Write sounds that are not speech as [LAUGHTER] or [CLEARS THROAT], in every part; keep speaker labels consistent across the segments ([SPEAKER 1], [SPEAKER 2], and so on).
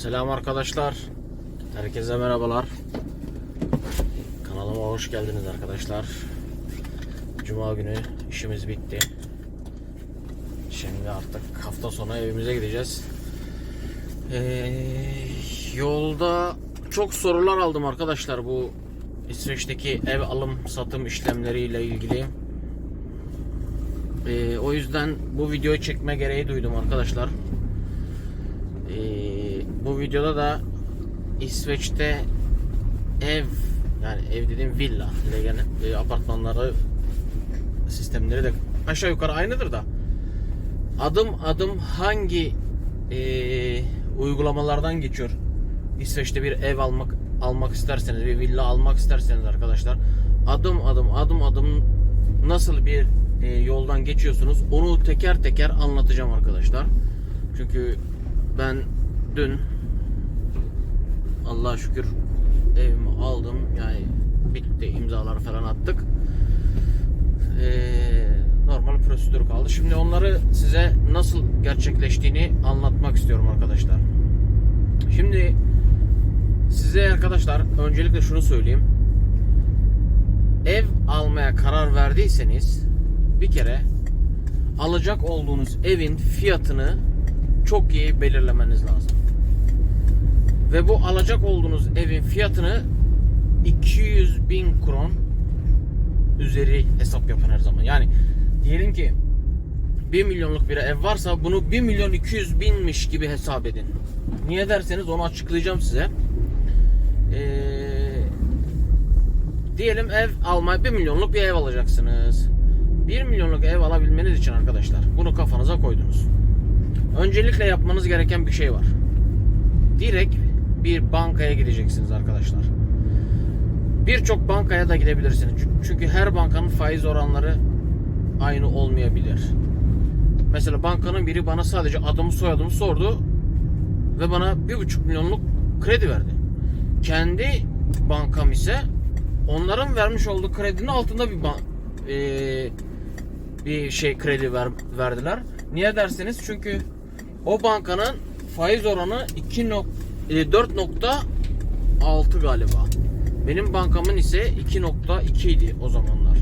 [SPEAKER 1] Selam arkadaşlar. Herkese merhabalar. Kanalıma hoş geldiniz arkadaşlar. Cuma günü işimiz bitti. Şimdi artık hafta sonu evimize gideceğiz. Ee, yolda çok sorular aldım arkadaşlar bu İsveç'teki ev alım satım işlemleriyle ilgili. Ee, o yüzden bu videoyu çekme gereği duydum arkadaşlar. Bu videoda da İsveç'te ev yani ev dediğim villa legen e, apartmanları sistemleri de aşağı yukarı aynıdır da adım adım hangi e, uygulamalardan geçiyor? İsveç'te bir ev almak almak isterseniz bir villa almak isterseniz arkadaşlar adım adım adım adım nasıl bir e, yoldan geçiyorsunuz? Onu teker teker anlatacağım arkadaşlar. Çünkü ben dün Allah'a şükür evimi aldım. Yani bitti. İmzalar falan attık. Ee, normal prosedür kaldı. Şimdi onları size nasıl gerçekleştiğini anlatmak istiyorum arkadaşlar. Şimdi size arkadaşlar öncelikle şunu söyleyeyim. Ev almaya karar verdiyseniz bir kere alacak olduğunuz evin fiyatını çok iyi belirlemeniz lazım. Ve bu alacak olduğunuz evin fiyatını 200 bin kron üzeri hesap yapın her zaman. Yani diyelim ki 1 milyonluk bir ev varsa bunu 1 milyon 200 binmiş gibi hesap edin. Niye derseniz onu açıklayacağım size. Ee, diyelim ev almaya 1 milyonluk bir ev alacaksınız. 1 milyonluk ev alabilmeniz için arkadaşlar bunu kafanıza koydunuz. Öncelikle yapmanız gereken bir şey var. Direkt bir bankaya gideceksiniz arkadaşlar. Birçok bankaya da gidebilirsiniz. Çünkü her bankanın faiz oranları aynı olmayabilir. Mesela bankanın biri bana sadece adımı soyadımı sordu ve bana bir buçuk milyonluk kredi verdi. Kendi bankam ise onların vermiş olduğu kredinin altında bir ban- eee, bir şey kredi ver, verdiler. Niye derseniz çünkü o bankanın faiz oranı 2 nok- e, 4.6 galiba. Benim bankamın ise 2.2 idi o zamanlar.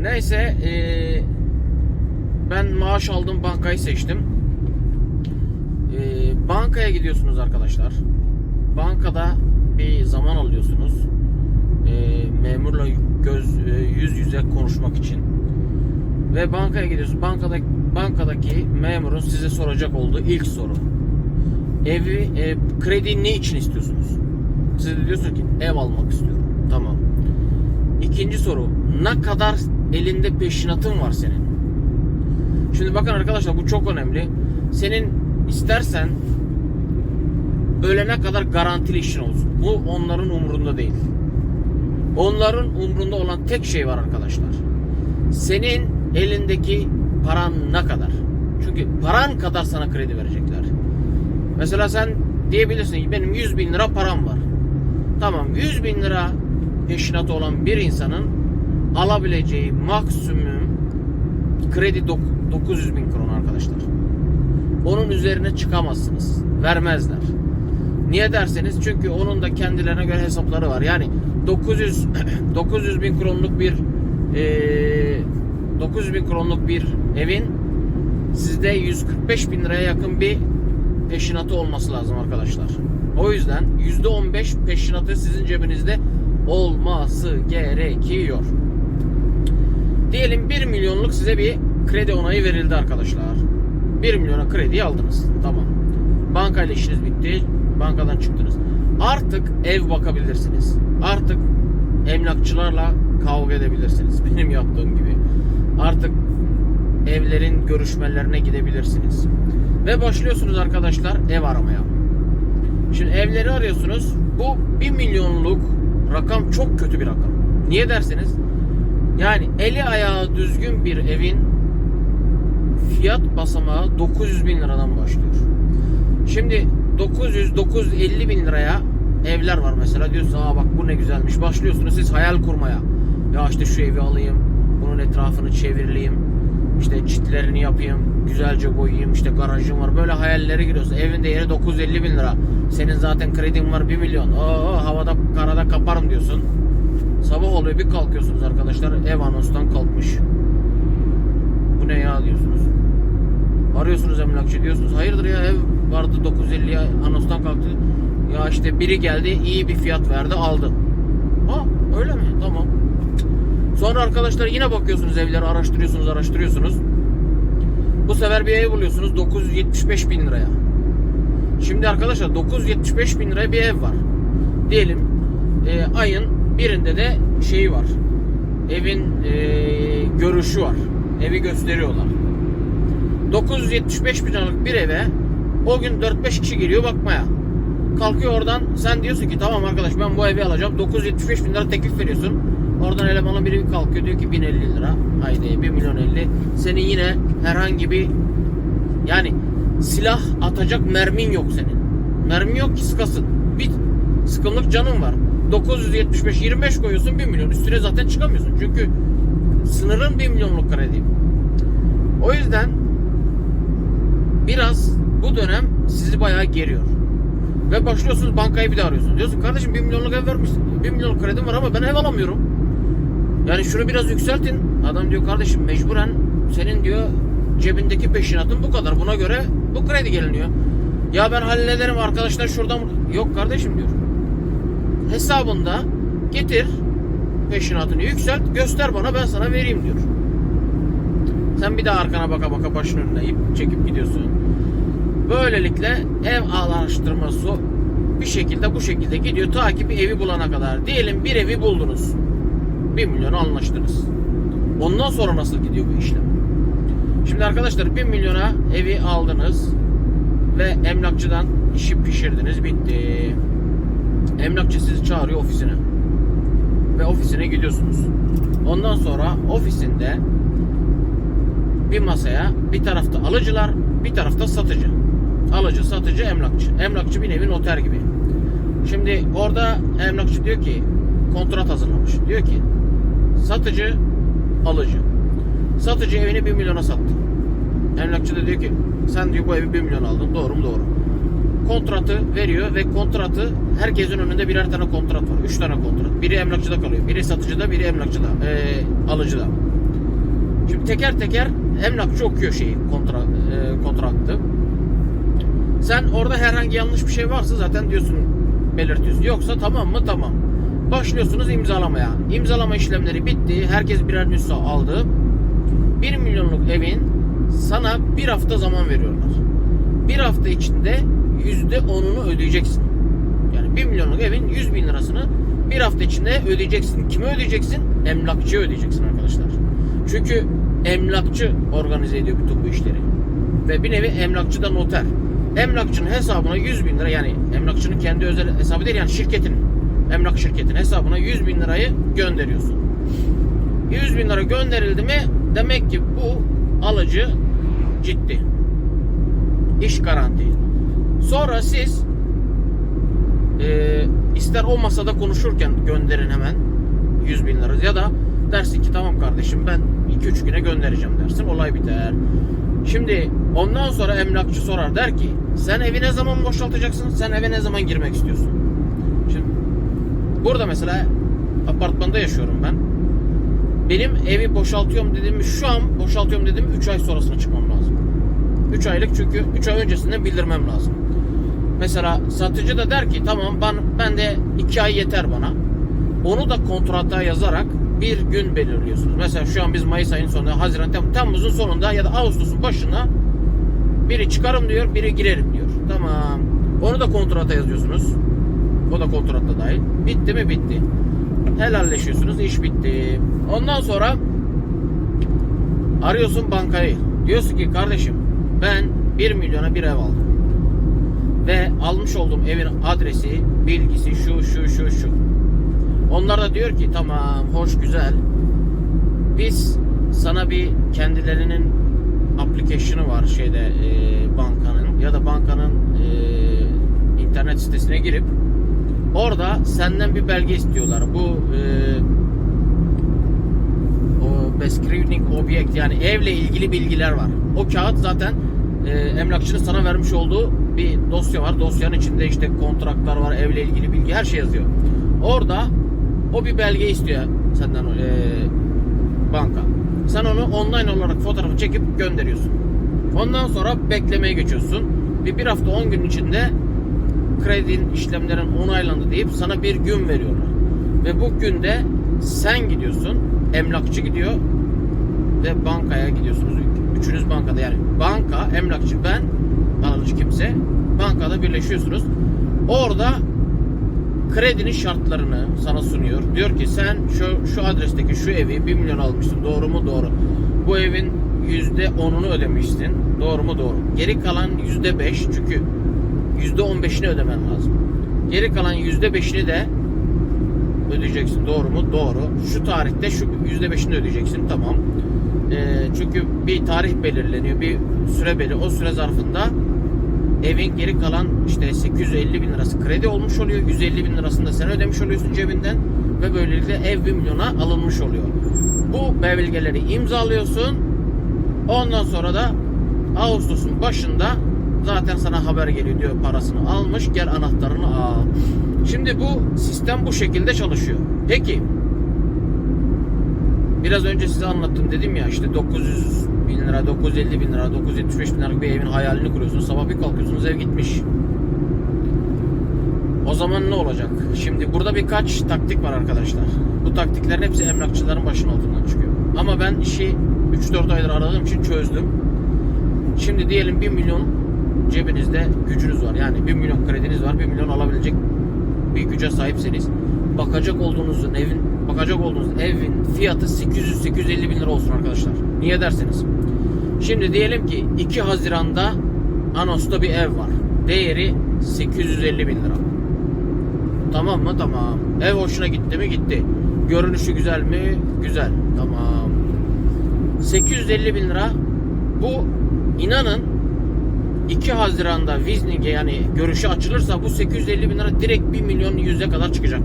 [SPEAKER 1] Neyse e, ben maaş aldığım bankayı seçtim. E, bankaya gidiyorsunuz arkadaşlar. Bankada bir zaman alıyorsunuz. Memurla göz e, yüz yüze konuşmak için ve bankaya gidiyorsunuz. Bankadaki bankadaki memurun size soracak olduğu ilk soru. Evi e, kredi ne için istiyorsunuz? Siz de diyorsunuz ki ev almak istiyorum. Tamam. İkinci soru. Ne kadar elinde peşinatın var senin? Şimdi bakın arkadaşlar bu çok önemli. Senin istersen ölene kadar garantili işin olsun. Bu onların umurunda değil. Onların umrunda olan tek şey var arkadaşlar. Senin elindeki paran ne kadar? Çünkü paran kadar sana kredi verecekler. Mesela sen diyebilirsin ki benim 100 bin lira param var. Tamam 100 bin lira peşinatı olan bir insanın alabileceği maksimum kredi dok- 900 bin kron arkadaşlar. Onun üzerine çıkamazsınız. Vermezler. Niye derseniz çünkü onun da kendilerine göre hesapları var. Yani 900 900 [CLEARS THROAT] bin kronluk bir eee 900 bin kronluk bir evin sizde 145 bin liraya yakın bir peşinatı olması lazım arkadaşlar. O yüzden %15 peşinatı sizin cebinizde olması gerekiyor. Diyelim 1 milyonluk size bir kredi onayı verildi arkadaşlar. 1 milyona krediyi aldınız. Tamam. Bankayla işiniz bitti. Bankadan çıktınız. Artık ev bakabilirsiniz. Artık emlakçılarla kavga edebilirsiniz. [LAUGHS] Benim yaptığım gibi. Artık evlerin görüşmelerine gidebilirsiniz. Ve başlıyorsunuz arkadaşlar ev aramaya. Şimdi evleri arıyorsunuz. Bu 1 milyonluk rakam çok kötü bir rakam. Niye derseniz yani eli ayağı düzgün bir evin fiyat basamağı 900 bin liradan başlıyor. Şimdi 900-950 bin liraya evler var mesela diyorsunuz aa bak bu ne güzelmiş başlıyorsunuz siz hayal kurmaya ya işte şu evi alayım bunun etrafını çevirleyeyim işte çitlerini yapayım güzelce boyayayım işte garajım var böyle hayallere giriyorsun. Evin değeri 950 bin lira. Senin zaten kredin var 1 milyon. Oo, havada karada kaparım diyorsun. Sabah oluyor bir kalkıyorsunuz arkadaşlar ev anonstan kalkmış. Bu ne ya diyorsunuz. Arıyorsunuz emlakçı diyorsunuz. Hayırdır ya ev vardı 950 anonstan kalktı. Ya işte biri geldi iyi bir fiyat verdi aldım. Ha öyle mi? Tamam. Sonra arkadaşlar yine bakıyorsunuz evleri araştırıyorsunuz araştırıyorsunuz. Bu sefer bir ev buluyorsunuz 975 bin liraya. Şimdi arkadaşlar 975 bin liraya bir ev var. Diyelim e, ayın birinde de şeyi var. Evin e, görüşü var. Evi gösteriyorlar. 975 bin liralık bir eve o gün 4-5 kişi geliyor bakmaya. Kalkıyor oradan sen diyorsun ki tamam arkadaş ben bu evi alacağım. 975 bin lira teklif veriyorsun. Oradan elemanın biri kalkıyor diyor ki 1050 lira. Haydi 1 milyon 50. Senin yine herhangi bir yani silah atacak mermin yok senin. Mermin yok ki sıkasın. Bir sıkımlık canın var. 975 25 koyuyorsun 1 milyon. Üstüne zaten çıkamıyorsun. Çünkü sınırın 1 milyonluk kredi. O yüzden biraz bu dönem sizi bayağı geriyor. Ve başlıyorsunuz bankayı bir de arıyorsunuz. Diyorsun kardeşim 1 milyonluk ev vermişsin. 1 milyonluk kredim var ama ben ev alamıyorum. Yani şunu biraz yükseltin. Adam diyor kardeşim mecburen senin diyor cebindeki peşinatın bu kadar. Buna göre bu kredi geliniyor. Ya ben hallederim arkadaşlar şuradan. Yok kardeşim diyor. Hesabında getir peşinatını yükselt göster bana ben sana vereyim diyor. Sen bir daha arkana baka baka başın önüne ip çekip gidiyorsun. Böylelikle ev araştırması bir şekilde bu şekilde gidiyor ta ki bir evi bulana kadar. Diyelim bir evi buldunuz. 1 milyon anlaştınız. Ondan sonra nasıl gidiyor bu işlem? Şimdi arkadaşlar 1 milyona evi aldınız ve emlakçıdan işi pişirdiniz bitti. Emlakçı sizi çağırıyor ofisine. Ve ofisine gidiyorsunuz. Ondan sonra ofisinde bir masaya bir tarafta alıcılar bir tarafta satıcı. Alıcı, satıcı, emlakçı. Emlakçı bir nevi noter gibi. Şimdi orada emlakçı diyor ki kontrat hazırlamış. Diyor ki satıcı, alıcı. Satıcı evini 1 milyona sattı. Emlakçı da diyor ki sen diyor bu evi 1 milyon aldın. Doğru mu? Doğru. Kontratı veriyor ve kontratı herkesin önünde birer tane kontrat var. 3 tane kontrat. Biri emlakçıda kalıyor. Biri satıcıda, biri emlakçıda. Ee, alıcıda. Şimdi teker teker emlakçı okuyor şeyi kontra, e, kontraktı. Sen orada herhangi yanlış bir şey varsa zaten diyorsun belirtiyorsun. Yoksa tamam mı? Tamam. Başlıyorsunuz imzalamaya. İmzalama işlemleri bitti. Herkes birer nüsha aldı. 1 milyonluk evin sana bir hafta zaman veriyorlar. Bir hafta içinde yüzde onunu ödeyeceksin. Yani 1 milyonluk evin 100 bin lirasını bir hafta içinde ödeyeceksin. Kime ödeyeceksin? Emlakçıya ödeyeceksin arkadaşlar. Çünkü emlakçı organize ediyor bütün bu işleri. Ve bir nevi emlakçı da noter. Emlakçının hesabına 100 bin lira yani emlakçının kendi özel hesabı değil yani şirketin emlak şirketinin hesabına 100 bin lirayı gönderiyorsun. 100 bin lira gönderildi mi demek ki bu alıcı ciddi. İş garanti. Sonra siz e, ister o masada konuşurken gönderin hemen 100 bin lira ya da dersin ki tamam kardeşim ben 2-3 güne göndereceğim dersin olay biter. Şimdi ondan sonra emlakçı sorar der ki sen evi ne zaman boşaltacaksın sen eve ne zaman girmek istiyorsun. Burada mesela apartmanda yaşıyorum ben. Benim evi boşaltıyorum dediğim şu an boşaltıyorum dediğim 3 ay sonrasına çıkmam lazım. 3 aylık çünkü 3 ay öncesinden bildirmem lazım. Mesela satıcı da der ki tamam ben, ben de 2 ay yeter bana. Onu da kontrata yazarak bir gün belirliyorsunuz. Mesela şu an biz Mayıs ayının sonunda, Haziran, Tem Temmuz'un sonunda ya da Ağustos'un başına biri çıkarım diyor, biri girerim diyor. Tamam. Onu da kontrata yazıyorsunuz. O da kontratta dahil. Bitti mi? Bitti. Helalleşiyorsunuz. iş bitti. Ondan sonra arıyorsun bankayı. Diyorsun ki kardeşim ben 1 milyona bir ev aldım. Ve almış olduğum evin adresi, bilgisi şu şu şu şu. Onlar da diyor ki tamam hoş güzel. Biz sana bir kendilerinin application'ı var şeyde e, bankanın ya da bankanın e, internet sitesine girip orada senden bir belge istiyorlar. Bu e, o describing object yani evle ilgili bilgiler var. O kağıt zaten e, emlakçının sana vermiş olduğu bir dosya var. Dosyanın içinde işte kontratlar var, evle ilgili bilgi her şey yazıyor. Orada o bir belge istiyor senden e, banka. Sen onu online olarak fotoğrafı çekip gönderiyorsun. Ondan sonra beklemeye geçiyorsun. Bir, bir hafta 10 gün içinde kredin işlemlerin onaylandı deyip sana bir gün veriyorlar. Ve bu günde sen gidiyorsun, emlakçı gidiyor ve bankaya gidiyorsunuz. Üçünüz bankada yani banka, emlakçı, ben, alıcı kimse bankada birleşiyorsunuz. Orada kredinin şartlarını sana sunuyor. Diyor ki sen şu, şu adresteki şu evi 1 milyon almışsın. Doğru mu? Doğru. Bu evin %10'unu ödemişsin. Doğru mu? Doğru. Geri kalan %5 çünkü %15'ini ödemen lazım. Geri kalan %5'ini de ödeyeceksin. Doğru mu? Doğru. Şu tarihte şu %5'ini ödeyeceksin. Tamam. Ee, çünkü bir tarih belirleniyor. Bir süre belli. O süre zarfında evin geri kalan işte 850 bin lirası kredi olmuş oluyor. 150 bin lirasını da sen ödemiş oluyorsun cebinden. Ve böylelikle ev 1 milyona alınmış oluyor. Bu belgeleri imzalıyorsun. Ondan sonra da Ağustos'un başında zaten sana haber geliyor diyor parasını almış gel anahtarını al. Şimdi bu sistem bu şekilde çalışıyor. Peki biraz önce size anlattım dedim ya işte 900 bin lira, 950 bin lira, 975 bin liralık bir evin hayalini kuruyorsunuz. Sabah bir kalkıyorsunuz ev gitmiş. O zaman ne olacak? Şimdi burada birkaç taktik var arkadaşlar. Bu taktiklerin hepsi emlakçıların başının altından çıkıyor. Ama ben işi 3-4 aydır aradığım için çözdüm. Şimdi diyelim 1 milyon cebinizde gücünüz var. Yani 1 milyon krediniz var. 1 milyon alabilecek bir güce sahipseniz bakacak olduğunuz evin bakacak olduğunuz evin fiyatı 800-850 bin lira olsun arkadaşlar. Niye derseniz. Şimdi diyelim ki 2 Haziran'da Anos'ta bir ev var. Değeri 850 bin lira. Tamam mı? Tamam. Ev hoşuna gitti mi? Gitti. Görünüşü güzel mi? Güzel. Tamam. 850 bin lira. Bu inanın 2 Haziran'da Wizning'e yani görüşü açılırsa bu 850 bin lira direkt 1 milyon yüze kadar çıkacak.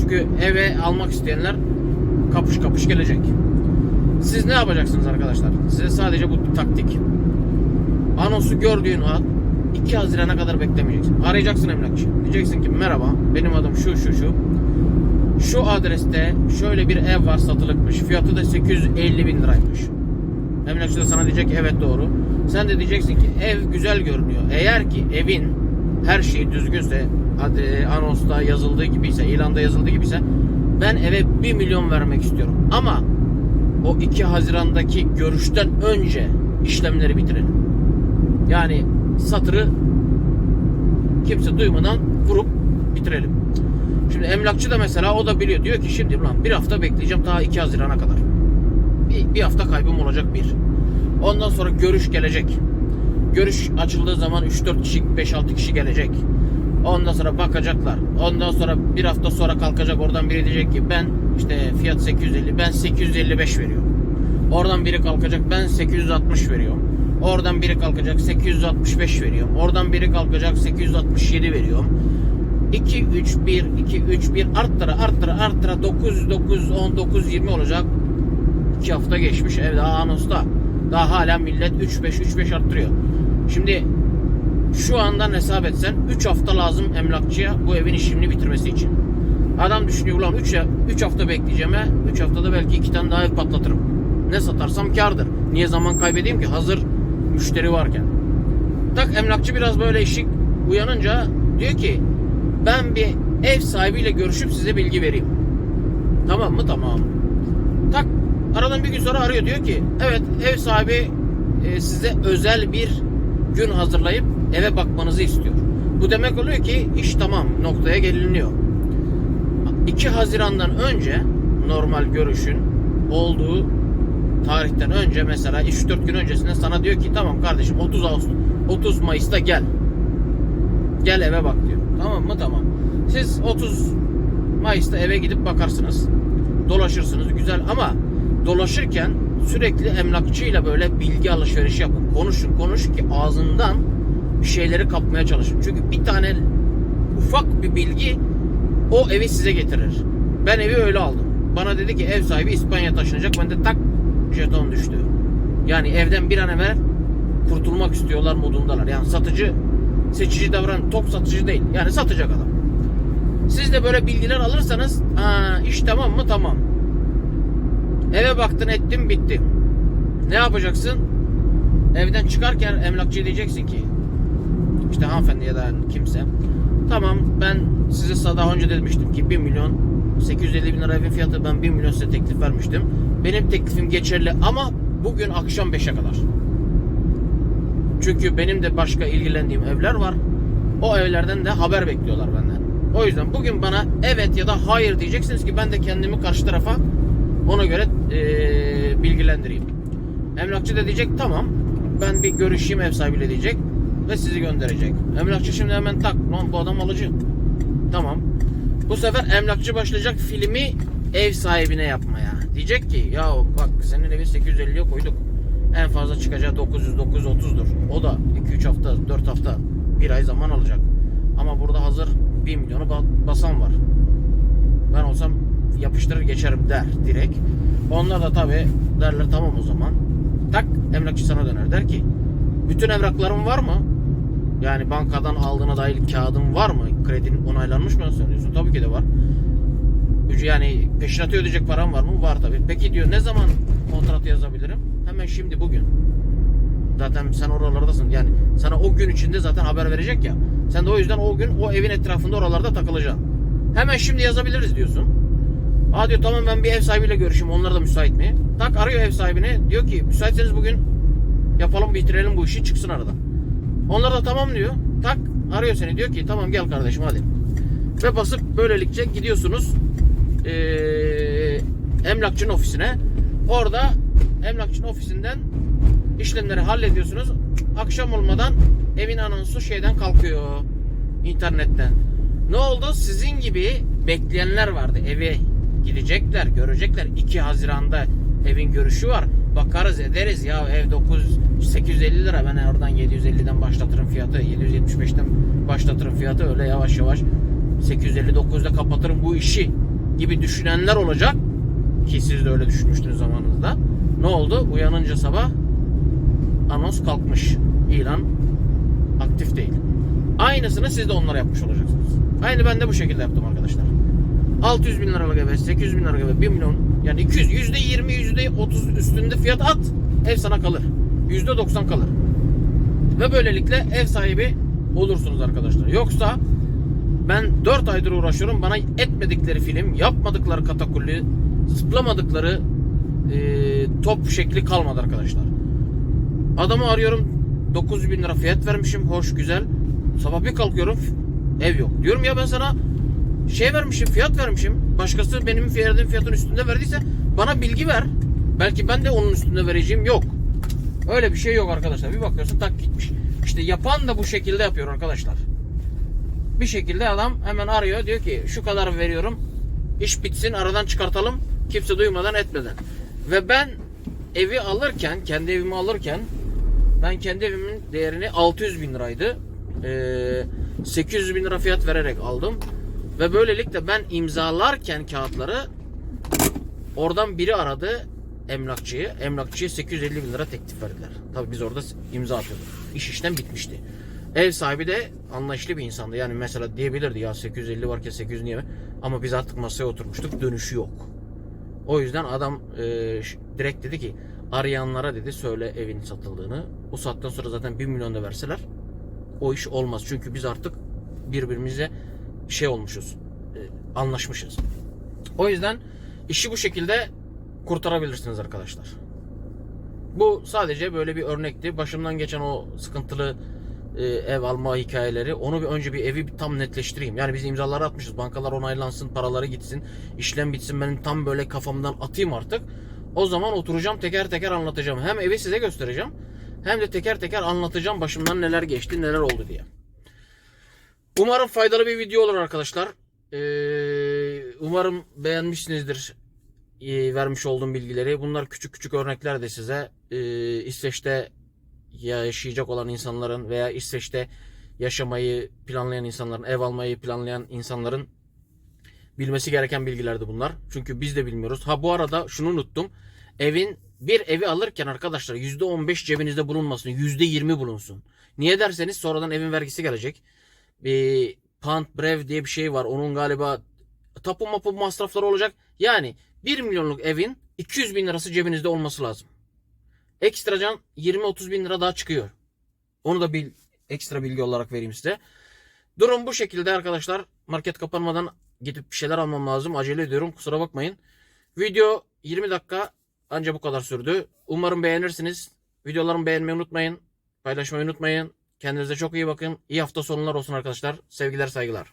[SPEAKER 1] Çünkü eve almak isteyenler kapış kapış gelecek. Siz ne yapacaksınız arkadaşlar? Size sadece bu taktik. Anonsu gördüğün an 2 Haziran'a kadar beklemeyeceksin. Arayacaksın emlakçı. Diyeceksin ki merhaba benim adım şu şu şu. Şu adreste şöyle bir ev var satılıkmış. Fiyatı da 850 bin liraymış. Emlakçı da sana diyecek evet doğru. Sen de diyeceksin ki ev güzel görünüyor. Eğer ki evin her şeyi düzgünse anonsta yazıldığı gibiyse, ilanda yazıldığı gibiyse ben eve 1 milyon vermek istiyorum. Ama o 2 Haziran'daki görüşten önce işlemleri bitirelim. Yani satırı kimse duymadan vurup bitirelim. Şimdi emlakçı da mesela o da biliyor. Diyor ki şimdi ulan bir hafta bekleyeceğim daha 2 Haziran'a kadar. Bir, bir hafta kaybım olacak bir. Ondan sonra görüş gelecek. Görüş açıldığı zaman 3-4 kişi, 5-6 kişi gelecek. Ondan sonra bakacaklar. Ondan sonra bir hafta sonra kalkacak oradan biri diyecek ki ben işte fiyat 850 ben 855 veriyorum. Oradan biri kalkacak ben 860 veriyorum. Oradan biri kalkacak 865 veriyorum. Oradan biri kalkacak 867 veriyorum. 2 3 1 2 3 1 arttıra arttıra arttıra 9 9 10 9 20 olacak. 2 hafta geçmiş ev daha anonsta. Daha hala millet 3 5 3 5 arttırıyor. Şimdi şu andan hesap etsen 3 hafta lazım emlakçıya bu evin işini bitirmesi için. Adam düşünüyor ulan 3 3 hafta bekleyeceğim 3 haftada belki 2 tane daha ev patlatırım. Ne satarsam kardır. Niye zaman kaybedeyim ki hazır müşteri varken. Tak emlakçı biraz böyle işi uyanınca diyor ki ben bir ev sahibiyle görüşüp size bilgi vereyim. Tamam mı? Tamam. Tak aradan bir gün sonra arıyor diyor ki evet ev sahibi e, size özel bir gün hazırlayıp eve bakmanızı istiyor. Bu demek oluyor ki iş tamam noktaya geliniyor. 2 Haziran'dan önce normal görüşün olduğu tarihten önce mesela 3-4 gün öncesinde sana diyor ki tamam kardeşim 30 Ağustos 30 Mayıs'ta gel. Gel eve bak diyor. Tamam mı? Tamam. Siz 30 Mayıs'ta eve gidip bakarsınız. Dolaşırsınız güzel ama dolaşırken sürekli emlakçıyla böyle bilgi alışverişi yapın. Konuşun konuşun ki ağzından bir şeyleri kapmaya çalışın. Çünkü bir tane ufak bir bilgi o evi size getirir. Ben evi öyle aldım. Bana dedi ki ev sahibi İspanya taşınacak. Ben de tak jeton düştü. Yani evden bir an evvel kurtulmak istiyorlar modundalar. Yani satıcı seçici davran, tok satıcı değil. Yani satacak adam. Siz de böyle bilgiler alırsanız aa, iş tamam mı? Tamam. Eve baktın ettin bitti. Ne yapacaksın? Evden çıkarken emlakçıya diyeceksin ki işte hanımefendi ya da kimse tamam ben size daha önce demiştim ki 1 milyon 850 bin lira evin fiyatı ben 1 milyon size teklif vermiştim. Benim teklifim geçerli ama bugün akşam 5'e kadar. Çünkü benim de başka ilgilendiğim evler var. O evlerden de haber bekliyorlar benden. O yüzden bugün bana evet ya da hayır diyeceksiniz ki ben de kendimi karşı tarafa ona göre eee, bilgilendireyim. Emlakçı da diyecek tamam ben bir görüşeyim ev sahibiyle diyecek ve sizi gönderecek. Emlakçı şimdi hemen tak lan bu adam alıcı. Tamam. Bu sefer emlakçı başlayacak filmi ev sahibine yapmaya. Diyecek ki ya bak senin evin 850'ye koyduk. En fazla çıkacağı 900 930'dur. O da 2-3 hafta 4 hafta bir ay zaman alacak. Ama burada hazır 1 milyonu ba- basan var. Ben olsam yapıştırır geçerim der direkt. Onlar da tabi derler tamam o zaman. Tak emlakçı sana döner der ki bütün evrakların var mı? Yani bankadan aldığına dair kağıdın var mı? Kredinin onaylanmış mı söylüyorsun? Tabii ki de var. Yani peşinatı ödeyecek param var mı? Var tabii. Peki diyor ne zaman kontratı yazabilirim? Hemen şimdi bugün. Zaten sen oralardasın. Yani sana o gün içinde zaten haber verecek ya. Sen de o yüzden o gün o evin etrafında oralarda takılacaksın. Hemen şimdi yazabiliriz diyorsun. Aa diyor tamam ben bir ev sahibiyle görüşeyim. Onlar da müsait mi? Tak arıyor ev sahibini. Diyor ki müsaitseniz bugün yapalım bitirelim bu işi çıksın aradan. Onlar da tamam diyor. Tak arıyor seni diyor ki tamam gel kardeşim hadi. Ve basıp böylelikle gidiyorsunuz eee emlakçının ofisine. Orada emlakçının ofisinden işlemleri hallediyorsunuz. Akşam olmadan evin anonsu şeyden kalkıyor. internetten. Ne oldu? Sizin gibi bekleyenler vardı. Eve gidecekler, görecekler. 2 Haziran'da evin görüşü var. Bakarız ederiz ya ev 9 850 lira ben oradan 750'den başlatırım fiyatı 775'ten başlatırım fiyatı öyle yavaş yavaş 859'da kapatırım bu işi gibi düşünenler olacak ki siz de öyle düşünmüştünüz zamanınızda. Ne oldu? Uyanınca sabah anons kalkmış. İlan aktif değil. Aynısını siz de onlara yapmış olacaksınız. Aynı ben de bu şekilde yaptım. 600 bin liralık eve, 800 bin liralık eve, 1 milyon yani 200, yüzde 20, yüzde 30 üstünde fiyat at. Ev sana kalır. Yüzde 90 kalır. Ve böylelikle ev sahibi olursunuz arkadaşlar. Yoksa ben 4 aydır uğraşıyorum. Bana etmedikleri film, yapmadıkları katakulli, zıplamadıkları e, top şekli kalmadı arkadaşlar. Adamı arıyorum 900 bin lira fiyat vermişim hoş güzel sabah bir kalkıyorum ev yok diyorum ya ben sana şey vermişim fiyat vermişim. Başkası benim verdiğim fiyatın üstünde verdiyse bana bilgi ver. Belki ben de onun üstünde vereceğim. Yok. Öyle bir şey yok arkadaşlar. Bir bakıyorsun tak gitmiş. İşte yapan da bu şekilde yapıyor arkadaşlar. Bir şekilde adam hemen arıyor. Diyor ki şu kadar veriyorum. İş bitsin aradan çıkartalım. Kimse duymadan etmeden. Ve ben evi alırken kendi evimi alırken ben kendi evimin değerini 600 bin liraydı. Ee, 800 bin lira fiyat vererek aldım. Ve böylelikle ben imzalarken kağıtları oradan biri aradı emlakçıyı. Emlakçıya 850 bin lira teklif verdiler. Tabii biz orada imza atıyorduk. İş işten bitmişti. Ev sahibi de anlayışlı bir insandı. Yani mesela diyebilirdi ya 850 varken 800 niye? Ama biz artık masaya oturmuştuk. Dönüşü yok. O yüzden adam e, direkt dedi ki arayanlara dedi söyle evin satıldığını. O saatten sonra zaten 1 milyon da verseler o iş olmaz. Çünkü biz artık birbirimize şey olmuşuz. e, anlaşmışız. O yüzden işi bu şekilde kurtarabilirsiniz arkadaşlar. Bu sadece böyle bir örnekti. Başımdan geçen o sıkıntılı e, ev alma hikayeleri. Onu bir önce bir evi tam netleştireyim. Yani biz imzaları atmışız. Bankalar onaylansın, paraları gitsin, işlem bitsin. Benim tam böyle kafamdan atayım artık. O zaman oturacağım teker teker anlatacağım. Hem evi size göstereceğim. Hem de teker teker anlatacağım başımdan neler geçti, neler oldu diye. Umarım faydalı bir video olur arkadaşlar. Ee, umarım beğenmişsinizdir e, vermiş olduğum bilgileri. Bunlar küçük küçük örnekler de size. Ee, İsveç'te yaşayacak olan insanların veya İsveç'te yaşamayı planlayan insanların, ev almayı planlayan insanların bilmesi gereken bilgilerdi bunlar. Çünkü biz de bilmiyoruz. Ha bu arada şunu unuttum. Evin bir evi alırken arkadaşlar %15 cebinizde bulunmasın. %20 bulunsun. Niye derseniz sonradan evin vergisi gelecek. Bir pant brev diye bir şey var. Onun galiba tapu mapu masrafları olacak. Yani 1 milyonluk evin 200 bin lirası cebinizde olması lazım. Ekstracan 20-30 bin lira daha çıkıyor. Onu da bil, ekstra bilgi olarak vereyim size. Durum bu şekilde arkadaşlar. Market kapanmadan gidip bir şeyler almam lazım. Acele ediyorum. Kusura bakmayın. Video 20 dakika anca bu kadar sürdü. Umarım beğenirsiniz. Videolarımı beğenmeyi unutmayın. Paylaşmayı unutmayın. Kendinize çok iyi bakın. İyi hafta sonlar olsun arkadaşlar. Sevgiler saygılar.